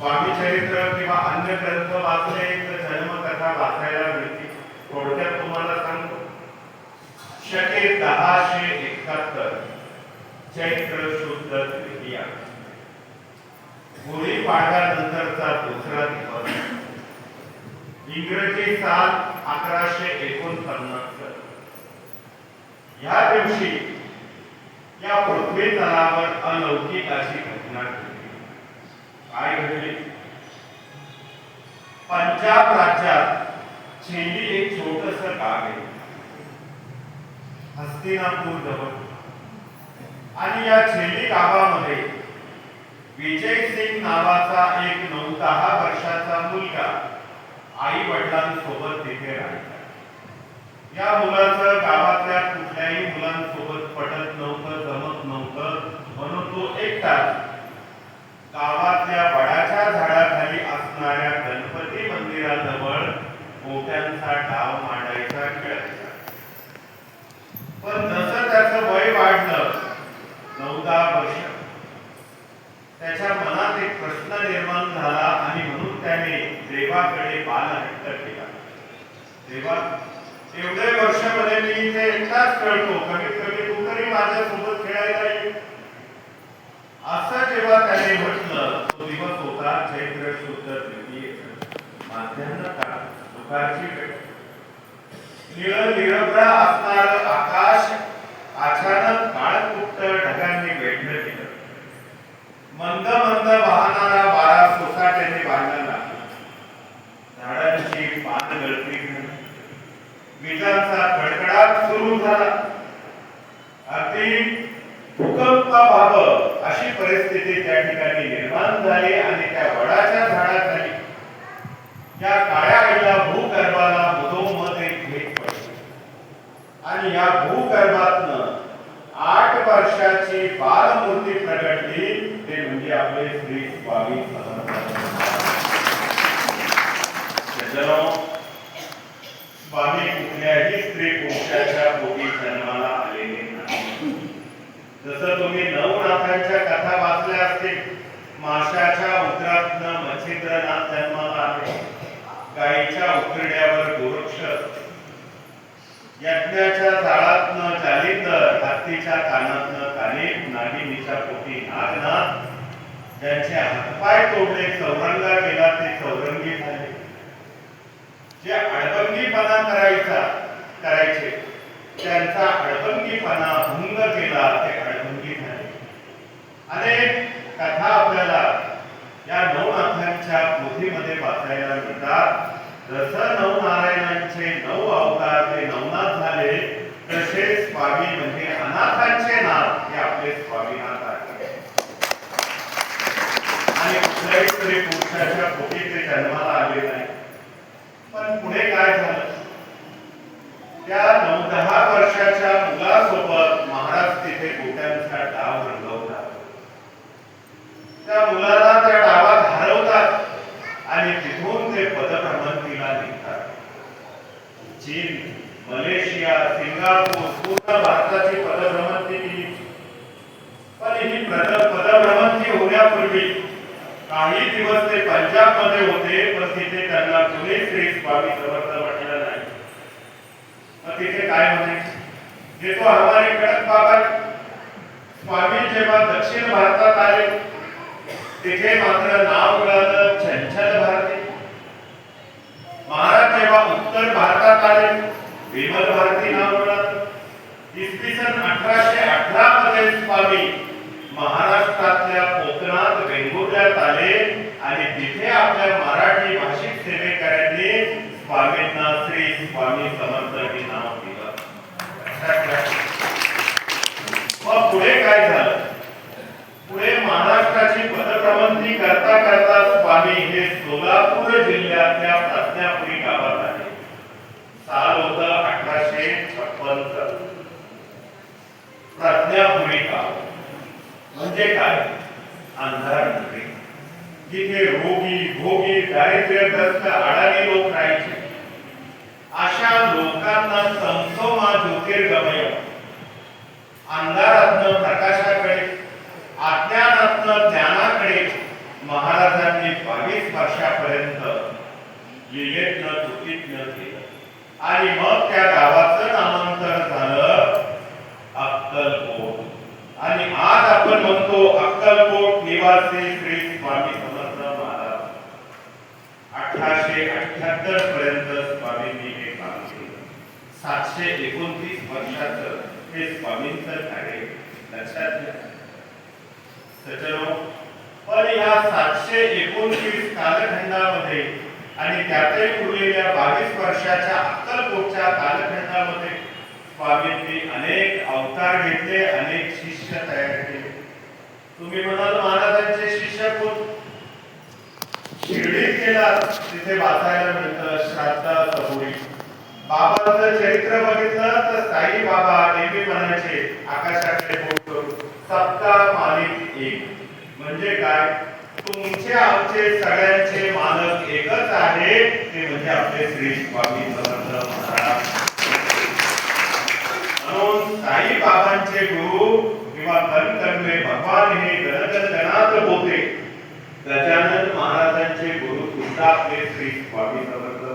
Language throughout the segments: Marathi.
स्वामी चरित्र किंवा अन्य ग्रंथ वाचले तर जन्मकथा वाचायला मिळते. थोडक्यात तुम्हाला सांगतो. शके दहाशे एकाहत्तर. चैत्र शुद्ध तृतीया. गुढी पाडव्यानंतरचा दुसरा दिवस. इंग्रजी साल अकराशे एकोणपन्नास. या दिवशी या पृथ्वी तलावर अलौकिक अशी घटना घडली. आणि घडली पंजाब राज्यात छेली एक छोटस गाव आहे. हस्तिनापूर जवळ. आणि या छेली गावामध्ये विजय सिंग नावाचा एक नऊ दहा वर्षाचा मुलगा आई वडिलांसोबत तिथे राहायचा या मुलाचं गाव कुठल्याही मुलांसोबत पटत नव्हतं जमत नव्हतं म्हणून तो एकटाच गावातल्या वडाच्या झाडाखाली असणाऱ्या गणपती मंदिराजवळ मोठ्यांचा डाव मांडायचा खेळायचा पण जसं वाटलं. वय नऊ दहा वर्ष. त्याच्या मनात एक प्रश्न निर्माण झाला आणि म्हणून त्याने देवाकडे बालहट्ट केला. देवा एवढे वर्षामध्ये मी इथे एकटाच कळतो कमीत कमी तू तरी माझ्यासोबत खेळायला ये. असं जेव्हा त्याने म्हटलं तो दिवस होता चैत्र शुद्ध तृतीय माध्यान्ह काळ दुपारची वेळ. निळ निरभ्र असणार आकाश अचानक काळकुट्ट ढगांनी वेढलं गेलं मंद मंद वाहणारा वारा सोसाट्याने वाढला लागला झाडांची पान गळती झाली. विजांचा कडकडाट सुरू झाला. अगदी भूकंप व्हावं अशी परिस्थिती त्या ठिकाणी निर्माण झाली आणि त्या वडाच्या झाडाखाली त्या काळ्या वर्षाची बालमूर्ती प्रगटली. ते म्हणजे आपले श्री स्वामी स्वामी कुठल्याही स्त्री पुरुषाच्या पोटी जन्माला आलेले नाही. जसं तुम्ही नवनाथांच्या कथा वाचल्या असतील माशाच्या उदरातनं मच्छिंद्रनाथ जन्माला आले. गायीच्या उकरड्यावर गोरक्ष. यज्ञाच्या जाळा हत्तीच्या कानातनं कानिक नागिनीच्या पोटी नागनाथ ज्यांचे हातपाय तोडले चौरंगा गेला ते चौरंगी झाले. जे अडबंगीपणा करायचा करायचे. त्यांचा अडबंगीपणा भंग केला ते अडबंगी झाले. अनेक कथा आपल्याला या नवनाथांच्या पोथीमध्ये वाचायला मिळतात. जसं नवनारायणांचे नऊ अवतार ते नवनाथ झाले. अनाथांचे नाथ हे आपले स्वामीनाथ आहे. आणि कुठल्याही तरी पुरुषाच्या पोटी ते जन्माला आले नाही. पण पुढे काय झालं? त्या नऊ दहा वर्षाच्या मुलासोबत महाराज तिथे गोट्यांचा डाव रंगवला. त्या मुलाला त्या डावात हरवतात आणि तिथून ते पदभ्रमंतीला निघतात चीन मलेशिया सिंगापूर पूर्ण भारताची पदभ्रमंती केली. पण ही पद पदभ्रमंती होण्यापूर्वी काही दिवस ते पंजाबमध्ये होते पण तिथे त्यांना कुणीच श्री स्वामी समर्थ म्हटलं नाही. मग तिथे काय होते? जे तो हमारे कडक बाबा स्वामी जेव्हा दक्षिण भारतात आले तिथे मात्र नाव मिळालं चंचल भारती महाराज जेव्हा उत्तर भारतात आले विमल भारती नाव मिळालं इसवी सन अठराशे अठरा मध्ये स्वामी महाराष्ट्रातल्या कोकणात वेंगुर्ल्यात आले आणि तिथे आपल्या मराठी भाषिक सेवेकऱ्यांनी स्वामींना श्री स्वामी समर्थ हे नाव दिलं. मग पुढे काय झालं? पुढे महाराष्ट्राची पदप्रबंधी करता करता स्वामी हे सोलापूर जिल्ह्यातल्या प्रज्ञापुरी गावात आले. साल होत अठराशे छप्पन प्रज्ञापुरी गाव. म्हणजे काय? अंधार नगरी. जिथे रोगी भोगी दारिद्र्यग्रस्त अडाणी लोक राहायचे. अशा लोकांना संसोमा ज्योतिर्गमय. अंधारातनं प्रकाशाकडे अज्ञानातनं ज्ञानाकडे महाराजांनी बावीस वर्षापर्यंत लिहिलेत न केलं. आणि मग त्या गावाचं नामांतर झालं अक्कलकोट. आणि आज आपण म्हणतो अक्कलकोट निवासी श्री स्वामी समर्थ महाराज अठराशे अठ्याहत्तर पर्यंत स्वामींनी हे काम केलं सातशे एकोणतीस वर्षाचं हे स्वामींचं कार्य लक्षात घ्या. सज्जनो पण या सातशे एकोणतीस कालखंडामध्ये आणि त्यातही उरलेल्या बावीस वर्षाच्या अक्कलकोटच्या कालखंडामध्ये स्वामींनी अनेक अवतार घेतले अनेक शिष्य तयार केले. तुम्ही म्हणाल महाराजांचे शिष्य कोण? शिर्डीत गेला तिथे वाचायला मिळतं श्राद्धा सबुरी बाबांचं चरित्र बघितलं साई बाबा नेहमी म्हणायचे आकाशाकडे बोट करून सप्ता मालिक एक. म्हणजे काय? तुमचे आमचे सगळ्यांचे मालक एकच आहे. ते म्हणजे आपले श्री स्वामी समर्थ महाराज. म्हणून साई बाबांचे गुरु किंवा धन भगवान हे गणगण होते. गजानन महाराजांचे गुरु सुद्धा आपले श्री स्वामी समर्थ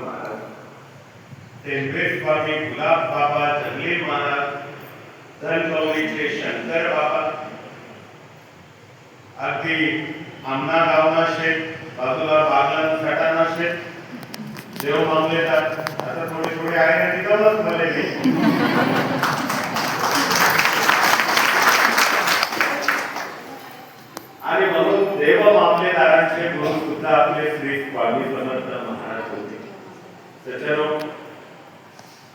महाराज स्वामी गुलाब बाबा जंगले महाराज धनगौरीचे शंकर बाबा अगदी आमना गावना शेत बाजूला बागलान सटाना शेत. देव मामलेदार आता थोडे थोडे आहे ना तिथं भरलेली आणि म्हणून देव मामलेदारांचे म्हणून सुद्धा आपले श्री स्वामी समर्थ महाराज होते. त्याच्यावर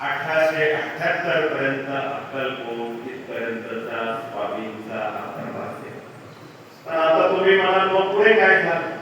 अठराशे अठ्याहत्तर पर्यंत अक्कलकोट इथपर्यंतचा बाबींचा प्रवास आहे पण आता तुम्ही म्हणाल मग पुढे काय झालं